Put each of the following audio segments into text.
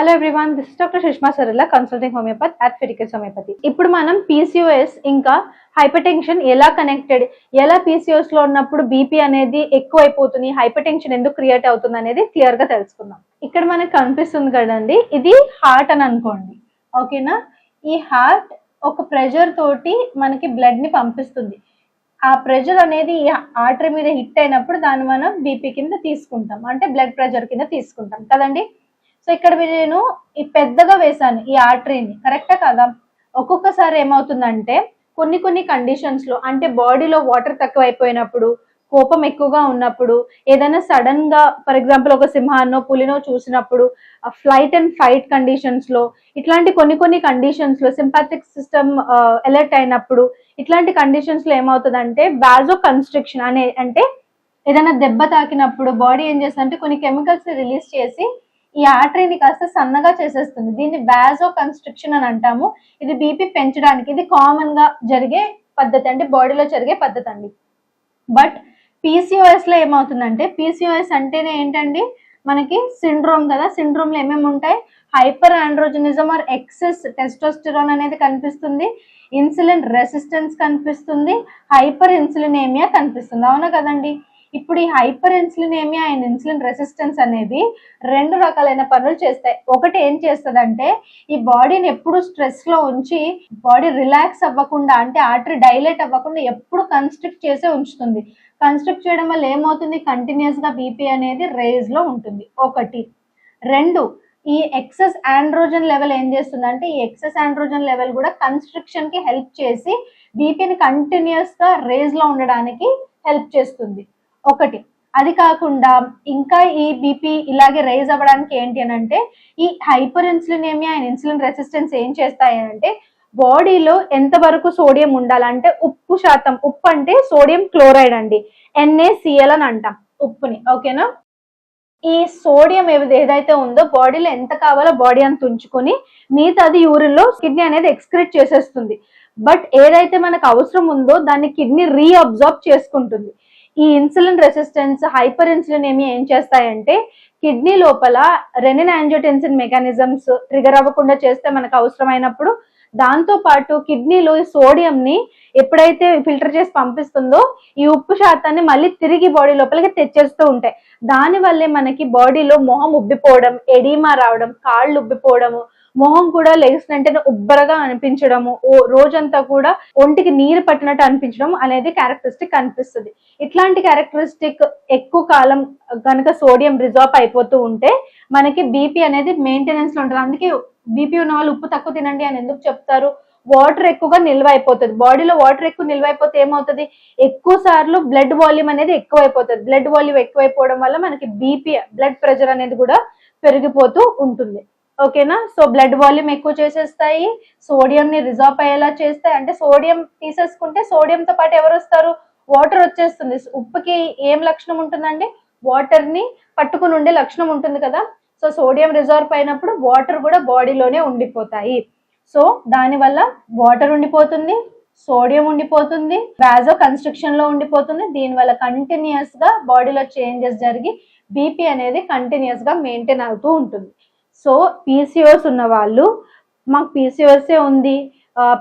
Hello everyone this doctor Sushma Sarala consulting homeopathy at Fiticus homeopathy ఇప్పుడు మనం PCOS ఇంకా hyper tension ఎలా connected ఎలా పీసీఓఎస్లో ఉన్నప్పుడు బీపీ అనేది ఎక్కువైపోతుంది? హైపర్ టెన్షన్ ఎందుకు క్రియేట్ అవుతుంది అనేది క్లియర్గా తెలుసుకుందాం. ఇక్కడ మనకు కనిపిస్తుంది కదండి ఇది హార్ట్ అని అనుకోండి. ఓకేనా ఈ హార్ట్ ఒక ప్రెషర్ తోటి మనకి బ్లడ్ని పంపిస్తుంది. ఆ ప్రెషర్ అనేది ఈ ఆర్టరీ మీద హిట్ అయినప్పుడు దాన్ని మనం బీపీ కింద తీసుకుంటాం. అంటే బ్లడ్ ప్రెషర్ కింద తీసుకుంటాం. కదండి? సో ఇక్కడ నేను ఈ పెద్దగా వేసాను ఈ ఆర్టరీని. కరెక్టా కదా? ఒక్కొక్కసారి ఏమవుతుందంటే కొన్ని కొన్ని కండిషన్స్లో అంటే బాడీలో వాటర్ తక్కువ అయిపోయినప్పుడు కోపం ఎక్కువగా ఉన్నప్పుడు ఏదైనా సడన్గా ఫర్ ఎగ్జాంపుల్ ఒక సింహాన్నో పులినో చూసినప్పుడు ఫ్లైట్ అండ్ ఫైట్ కండిషన్స్లో ఇట్లాంటి కొన్ని కొన్ని కండిషన్స్లో సింపాథిక్ సిస్టమ్ అలర్ట్ అయినప్పుడు ఇట్లాంటి కండిషన్స్లో ఏమవుతుందంటే బ్యాజో కన్స్ట్రక్షన్ అనే అంటే ఏదైనా దెబ్బ తాకినప్పుడు బాడీ ఏం చేస్తుందంటే కొన్ని కెమికల్స్ రిలీజ్ చేసి ఈ ఆర్టరీని కాస్త సన్నగా చేసేస్తుంది. దీన్ని బ్యాజో కన్స్ట్రక్షన్ అని అంటాము. ఇది బీపీ పెంచడానికి ఇది కామన్గా జరిగే పద్ధతి అంటే బాడీలో జరిగే పద్ధతి అండి. బట్ పీసీఓఎస్లో ఏమవుతుందంటే పీసీఓఎస్ అంటేనే ఏంటండి? మనకి సిండ్రోమ్ కదా. సిండ్రోమ్లో ఏమేమి ఉంటాయి? Hyper androgenism or excess testosterone అనేది కనిపిస్తుంది. ఇన్సులిన్ రెసిస్టెన్స్ కనిపిస్తుంది. హైపర్ ఇన్సులినేమియా కనిపిస్తుంది. అవునా కదండి? ఇప్పుడు ఈ హైపర్ ఇన్సులినేమియా అండ్ ఇన్సులిన్ రెసిస్టెన్స్ అనేది రెండు రకాలైన పనులు చేస్తాయి. ఒకటి ఏం చేస్తుందంటే ఈ బాడీని ఎప్పుడు స్ట్రెస్లో ఉంచి బాడీ రిలాక్స్ అవ్వకుండా అంటే ఆర్టరీ డైలేట్ అవ్వకుండా ఎప్పుడు కన్స్ట్రిక్ట్ చేసే ఉంచుతుంది. కన్స్ట్రక్ట్ చేయడం వల్ల ఏమవుతుంది? కంటిన్యూస్గా బీపీ అనేది రేజ్లో ఉంటుంది. ఒకటి. రెండు. ఈ ఎక్సెస్ ఆండ్రోజన్ లెవెల్ ఏం చేస్తుందంటే ఈ ఎక్సెస్ ఆండ్రోజన్ లెవెల్ కూడా కన్స్ట్రక్షన్కి హెల్ప్ చేసి బీపీని కంటిన్యూస్గా రేజ్లో ఉండడానికి హెల్ప్ చేస్తుంది. ఒకటి. అది కాకుండా ఇంకా ఈ బీపీ ఇలాగే రైజ్ అవ్వడానికి ఏంటి అని అంటే ఈ hyper insulinemia and insulin resistance ఏం చేస్తాయి అంటే బాడీలో ఎంత వరకు సోడియం ఉండాలంటే ఉప్పు శాతం. ఉప్పు అంటే సోడియం క్లోరైడ్ అండి. ఎన్ఏసిఎల్ అని అంటాం ఉప్పుని. ఓకేనా ఈ సోడియం ఏదైతే ఉందో బాడీలో ఎంత కావాలో బాడీ అంత ఉంచుకొని మిగతాది అది లో కిడ్నీ అనేది ఎక్స్క్రిట్ చేసేస్తుంది. బట్ ఏదైతే మనకు అవసరం ఉందో దాన్ని కిడ్నీ రీఅబ్జార్బ్ చేసుకుంటుంది. ఈ ఇన్సులిన్ రెసిస్టెన్స్ హైపర్ ఇన్సులిన్ ఏమి ఏం చేస్తాయంటే కిడ్నీ లోపల రెనిన్ యాంజియోటెన్సిన్ మెకానిజమ్స్ ట్రిగర్ అవ్వకుండా చేస్తే మనకు అవసరమైనప్పుడు దాంతో పాటు కిడ్నీలో సోడియం ని ఎప్పుడైతే ఫిల్టర్ చేసి పంపిస్తుందో ఈ ఉప్పు శాతాన్ని మళ్ళీ తిరిగి బాడీ లోపలికి తెచ్చేస్తూ ఉంటాయి. దాని వల్లే మనకి బాడీలో మొహం ఉబ్బిపోవడం ఎడీమా రావడం కాళ్ళు ఉబ్బిపోవడము మొహం కూడా లేచిన వెంటనే ఉబ్బరగా అనిపించడము ఓ రోజంతా కూడా ఒంటికి నీరు పట్టినట్టు అనిపించడం అనేది క్యారెక్టరిస్టిక్ కనిపిస్తుంది. ఇట్లాంటి క్యారెక్టరిస్టిక్ ఎక్కువ కాలం కనుక సోడియం రిజార్వ్ అయిపోతూ ఉంటే మనకి బీపీ అనేది మెయింటెనెన్స్లో ఉంటుంది. అందుకే బీపీ ఉన్న వాళ్ళు ఉప్పు తక్కువ తినండి అని ఎందుకు చెప్తారు? వాటర్ ఎక్కువగా నిల్వ అయిపోతుంది. బాడీలో వాటర్ ఎక్కువ నిల్వ అయిపోతే ఏమవుతుంది? ఎక్కువ సార్లు బ్లడ్ వాల్యూమ్ అనేది ఎక్కువ అయిపోతుంది. బ్లడ్ వాల్యూమ్ ఎక్కువైపోవడం వల్ల మనకి బీపీ బ్లడ్ ప్రెషర్ అనేది కూడా పెరిగిపోతూ ఉంటుంది. ఓకేనా? సో బ్లడ్ వాల్యూమ్ ఎక్కువ చేసేస్తాయి. సోడియం ని రిజార్వ్ అయ్యేలా చేస్తాయి. అంటే సోడియం తీసేసుకుంటే సోడియంతో పాటు ఎవరు వస్తారు? వాటర్ వచ్చేస్తుంది. ఉప్పుకి ఏం లక్షణం ఉంటుందండి? వాటర్ని పట్టుకుని ఉండే లక్షణం ఉంటుంది కదా? సో సోడియం రిజర్వ్ అయినప్పుడు వాటర్ కూడా బాడీలోనే ఉండిపోతాయి. సో దానివల్ల వాటర్ ఉండిపోతుంది సోడియం ఉండిపోతుంది వ్యాజో కన్స్ట్రక్షన్లో ఉండిపోతుంది. దీనివల్ల కంటిన్యూస్గా బాడీలో చేంజెస్ జరిగి బీపీ అనేది కంటిన్యూస్గా మెయింటైన్ అవుతూ ఉంటుంది. సో పీసీఓస్ ఉన్న వాళ్ళు మాకు పీసీఓసే ఉంది.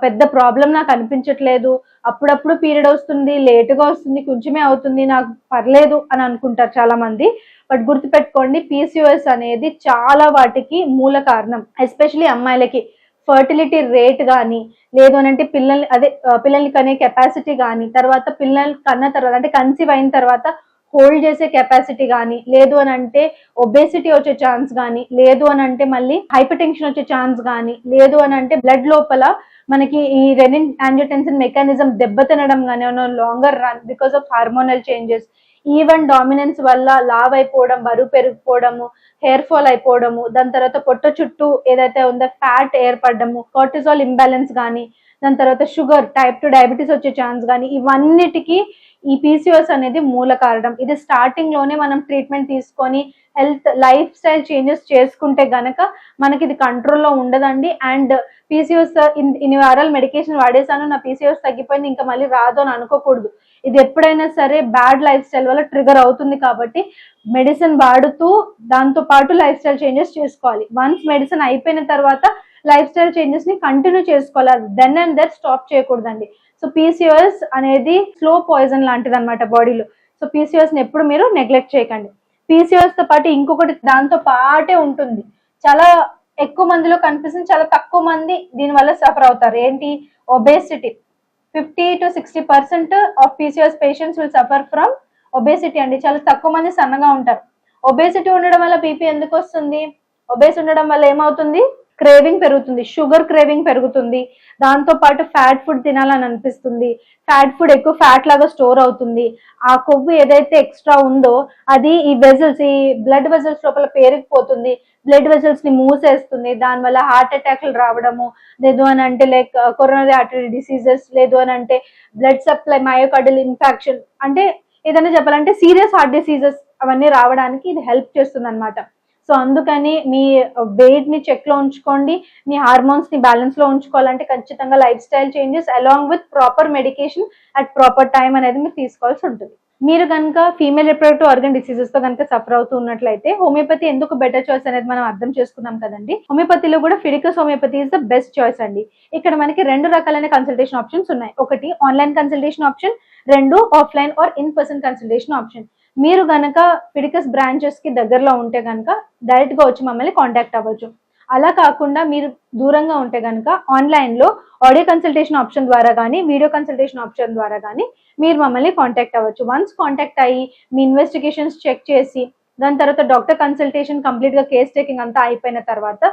పెద్ద ప్రాబ్లం నాకు అనిపించట్లేదు. అప్పుడప్పుడు పీరియడ్ వస్తుంది లేటుగా వస్తుంది కొంచెమే అవుతుంది నాకు పర్లేదు అని అనుకుంటారు చాలా మంది బట్ గుర్తుపెట్టుకోండి పీసీఓఎస్ అనేది చాలా వాటికి మూల కారణం. ఎస్పెషలీ అమ్మాయిలకి. ఫర్టిలిటీ రేట్ కానీ లేదు అని అంటే పిల్లల్ని అదే పిల్లల్ని కనే కెపాసిటీ కానీ తర్వాత పిల్లల్ని కన్న తర్వాత అంటే కన్సీవ్ అయిన తర్వాత హోల్డ్ చేసే కెపాసిటీ కానీ లేదు అని అంటే ఒబేసిటీ వచ్చే ఛాన్స్ కానీ లేదు అని అంటే మళ్ళీ హైపర్ టెన్షన్ వచ్చే ఛాన్స్ కానీ లేదు అని అంటే బ్లడ్ లోపల మనకి ఈ రెనిన్ యాంజియోటెన్సిన్ మెకానిజం దెబ్బతినడం కానీ longer run because of hormonal changes even dominance వల్ల లావ్ అయిపోవడం బరువు పెరిగిపోవడము హెయిర్ ఫాల్ అయిపోవడము దాని తర్వాత పొట్ట చుట్టూ ఏదైతే ఉందో ఫ్యాట్ ఏర్పడము కార్టిజాల్ ఇంబ్యాలెన్స్ కానీ దాని తర్వాత షుగర్ టైప్ టు డయాబెటీస్ వచ్చే ఛాన్స్ కానీ ఇవన్నిటికీ ఈ పీసీఓఎస్ అనేది మూల కారణం. ఇది స్టార్టింగ్లోనే మనం ట్రీట్మెంట్ తీసుకొని హెల్త్ లైఫ్ స్టైల్ చేంజెస్ చేసుకుంటే గనక మనకి ఇది కంట్రోల్లో ఉండదండి. అండ్ పీసీఓఎస్ ఇన్ని వారాలు మెడికేషన్ వాడేసాను నా పీసీఓఎస్ తగ్గిపోయింది ఇంకా మళ్ళీ రాదు అని అనుకోకూడదు. ఇది ఎప్పుడైనా సరే బ్యాడ్ లైఫ్ స్టైల్ వల్ల ట్రిగర్ అవుతుంది కాబట్టి మెడిసిన్ వాడుతూ దాంతో పాటు లైఫ్ స్టైల్ చేంజెస్ చేసుకోవాలి. వన్స్ మెడిసిన్ అయిపోయిన తర్వాత లైఫ్ స్టైల్ చేంజెస్ని కంటిన్యూ చేసుకోవాలి. దెన్ అండ్ దెన్ స్టాప్ చేయకూడదండి. సో పీసీఓఎస్ అనేది స్లో పాయిజన్ లాంటిది అనమాట బాడీలో సో పీసీఓఎస్ని ఎప్పుడు మీరు నెగ్లెక్ట్ చేయకండి. పీసీఓఎస్తో పాటు ఇంకొకటి దాంతో పాటే ఉంటుంది. చాలా ఎక్కువ మందిలో కనిపిస్తుంది చాలా తక్కువ మంది దీని వల్ల సఫర్ అవుతారు. ఏంటి? Obesity fifty to sixty percent of PCS patients will suffer from obesity అండి. చాలా తక్కువ మంది సన్నగా ఉంటారు. ఒబేసిటీ ఉండడం వల్ల బీపీ ఎందుకు వస్తుంది? ఒబేస్ ఉండడం వల్ల ఏమవుతుంది? క్రేవింగ్ పెరుగుతుంది షుగర్ క్రేవింగ్ పెరుగుతుంది. దాంతో పాటు ఫ్యాట్ ఫుడ్ తినాలని అనిపిస్తుంది. ఫ్యాట్ ఫుడ్ ఎక్కువ ఫ్యాట్ లాగా స్టోర్ అవుతుంది. ఆ కొవ్వు ఏదైతే ఎక్స్ట్రా ఉందో అది ఈ వెజల్స్ ఈ బ్లడ్ వెజల్స్ లోపల పేరుకుపోతుంది. బ్లడ్ వెజల్స్ని మూసేస్తుంది. దానివల్ల హార్ట్ అటాక్లు రావడము లేదు అని అంటే లైక్ కొరోనరీ ఆర్టరీ డిసీజెస్ లేదు అని అంటే బ్లడ్ సప్లై మయోకార్డియల్ ఇన్ఫెక్షన్ అంటే ఏదైనా చెప్పాలంటే సీరియస్ హార్ట్ డిసీజెస్ అవన్నీ రావడానికి ఇది హెల్ప్ చేస్తుంది అనమాట సో అందుకని మీ వెయిట్ని చెక్లో ఉంచుకోండి మీ హార్మోన్స్ని బ్యాలెన్స్లో ఉంచుకోవాలంటే ఖచ్చితంగా lifestyle changes along with proper medication at proper time అనేది మీరు తీసుకోవాల్సి ఉంటుంది. మీరు కనుక ఫీమేల్ రిప్రొడక్టివ్ ఆర్గన్ డిసీజెస్తో కనుక సఫర్ అవుతున్నట్లయితే హోమియోపతి ఎందుకు బెటర్ చాయిస్ అనేది మనం అర్థం చేసుకున్నాం కదండి? హోమియోపతిలో కూడా Fiticus homeopathy is the best choice అండి. ఇక్కడ మనకి రెండు రకాలైన కన్సల్టేషన్ ఆప్షన్స్ ఉన్నాయి. ఒకటి ఆన్లైన్ కన్సల్టేషన్ ఆప్షన్ రెండు offline or in person consultation option మీరు గనక ఫిడికస్ బ్రాంచెస్కి దగ్గరలో ఉంటే గనక డైరెక్ట్గా వచ్చి మమ్మల్ని కాంటాక్ట్ అవ్వచ్చు. అలా కాకుండా మీరు దూరంగా ఉంటే కనుక ఆన్లైన్లో ఆడియో కన్సల్టేషన్ ఆప్షన్ ద్వారా కానీ వీడియో కన్సల్టేషన్ ఆప్షన్ ద్వారా కానీ మీరు మమ్మల్ని కాంటాక్ట్ అవ్వచ్చు. వన్స్ కాంటాక్ట్ అయ్యి మీ ఇన్వెస్టిగేషన్స్ చెక్ చేసి దాని తర్వాత డాక్టర్ కన్సల్టేషన్ కంప్లీట్గా కేస్ టేకింగ్ అంతా అయిపోయిన తర్వాత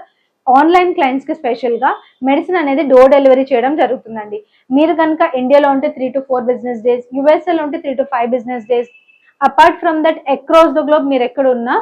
ఆన్లైన్ క్లయింట్స్కి మెడిసిన్ అనేది డోర్ డెలివరీ చేయడం జరుగుతుందండి. మీరు కనుక ఇండియాలో ఉంటే three to four business days యుఎస్ఏలో ఉంటే three to five business days apart from that across the globe మీరు ఎక్కడ ఉన్నా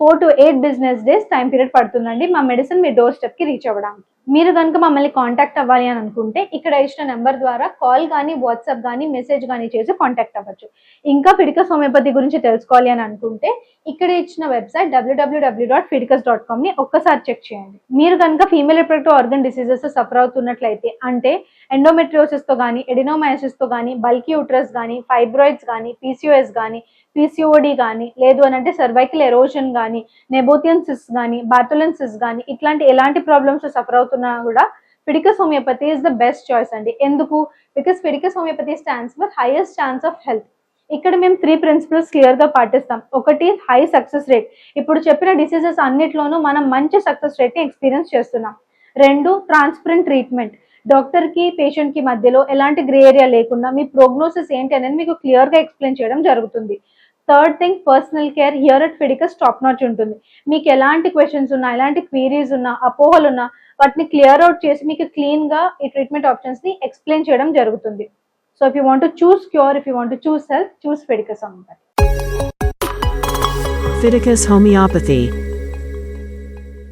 four to eight business days time period పడుతుందండి. మా మెడిసిన్ మీ డోర్ స్టెప్కి రీచ్ అవ్వడానికి. మీరు కనుక మమ్మల్ని కాంటాక్ట్ అవ్వాలి అని అనుకుంటే ఇక్కడ ఇచ్చిన నెంబర్ ద్వారా కాల్ కానీ వాట్సాప్ కానీ మెసేజ్ కానీ చేసి కాంటాక్ట్ అవ్వచ్చు. ఇంకా పిడిక హోమియోపతి గురించి తెలుసుకోవాలి అని అనుకుంటే ఇక్కడ ఇచ్చిన website W W W dot Fiticus dot కామ్ని ఒక్కసారి చెక్ చేయండి. మీరు కనుక female reproductive organ diseases suffer అవుతున్నట్లయితే అంటే ఎండోమెట్రియోసిస్తో కానీ ఎడినోమయాసిస్తో కానీ బల్కీ యూట్రస్ కానీ ఫైబ్రాయిడ్స్ కానీ పీసీఓఎస్ కానీ పీసీఓడి కానీ లేదు అని అంటే సర్వైకల్ ఎరోషన్ కానీ నెబోతియన్సిస్ కానీ బార్టోలెన్సిస్ కానీ ఇట్లాంటి ఎలాంటి ప్రాబ్లమ్స్ సఫర్ అవుతున్నా కూడా Fiticus homeopathy is the best choice అండి. ఎందుకు? Because Fiticus homeopathy stands for highest chance of health ఇక్కడ మేము త్రీ ప్రిన్సిపల్స్ క్లియర్గా పాటిస్తాం. ఒకటి హై సక్సెస్ రేట్ ఇప్పుడు చెప్పిన డిసీజెస్ అన్నిట్లోనూ మనం మంచి సక్సెస్ రేట్ని ఎక్స్పీరియన్స్ చేస్తున్నాం. రెండు ట్రాన్స్పరెంట్ ట్రీట్మెంట్ డాక్టర్కి పేషెంట్కి మధ్యలో ఎలాంటి గ్రే ఏరియా లేకుండా మీ ప్రోగ్నోసిస్ ఏంటి అనేది మీకు క్లియర్గా ఎక్స్ప్లెయిన్ చేయడం జరుగుతుంది. Third thing personal care here at Fiticus top notch ఉంటుంది. మీకు ఎలాంటి క్వశ్చన్స్ ఉన్నా ఎలాంటి క్వీరీస్ ఉన్నా అపోహలు ఉన్నా వాటిని క్లియర్ అవుట్ చేసి మీకు క్లీన్గా ఈ ట్రీట్మెంట్ ఆప్షన్స్ని ఎక్స్ప్లెయిన్ చేయడం జరుగుతుంది. So if you want choose cure if you want choose health choose Fiticus అనమాట Fiticus Homeopathy.